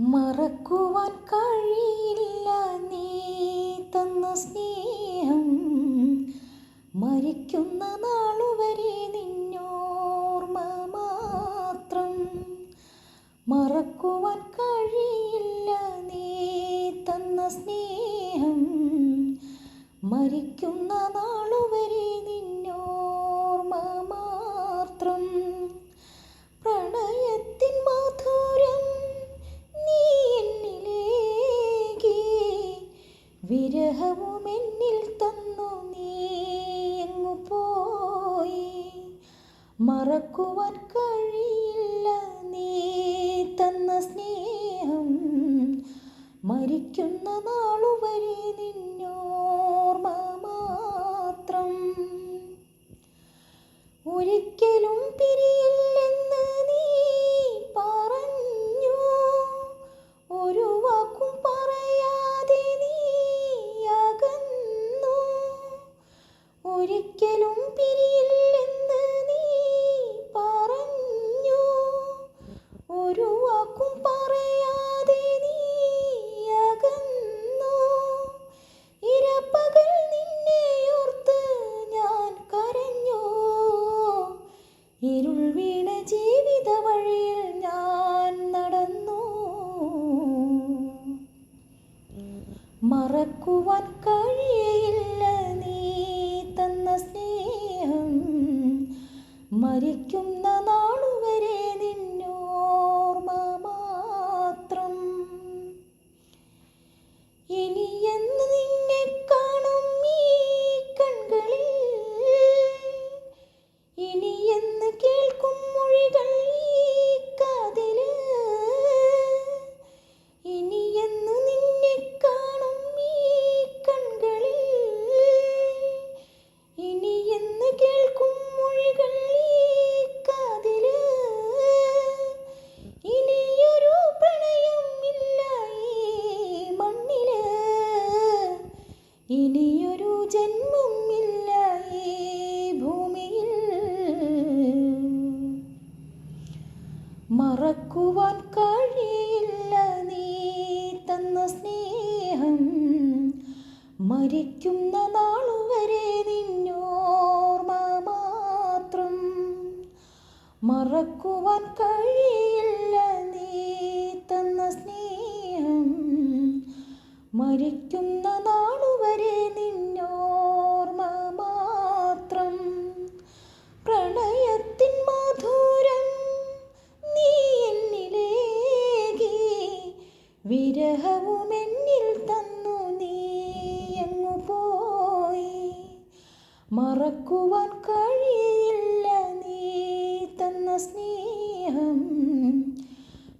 മറക്കുവാൻ കഴിയില്ല നീ തന്ന സ്നേഹം. മരിക്കുന്ന നാളുവരെ നിന്നോർമ്മ മാത്രം. മറക്കുവാൻ കഴിയില്ല നീ തന്ന സ്നേഹം. മരിക്കുന്ന നാളുവരെ നിന്നോർമ്മ വിരഹവും എന്നിൽ തന്നു നീയങ്ങു പോയി? മറക്കുവാൻ കഴിയില്ല നീ തന്ന സ്നേഹം. മരിക്കുന്ന നാളുവരെ നിന്നോർമ്മ മറക്കുവാൻ കഴിയില്ല ഇനിയൊരു ജന്മം ഇല്ല ഈ ഭൂമിയിൽ. മറക്കുവാൻ കഴിയില്ല നീ തന്ന സ്നേഹം. മരിക്കുന്ന നാളുവരെ നിന്നോർമ്മ മാത്രം. മറക്കുവാൻ കഴിയില്ല നീ തന്ന സ്നേഹം. മരിക്കുന്ന വിരഹവും എന്നിൽ തന്നു നീയങ്ങു പോയി. മറക്കുവാൻ കഴിയില്ല നീ തന്ന സ്നേഹം.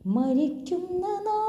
മരിക്കുന്ന നാൾ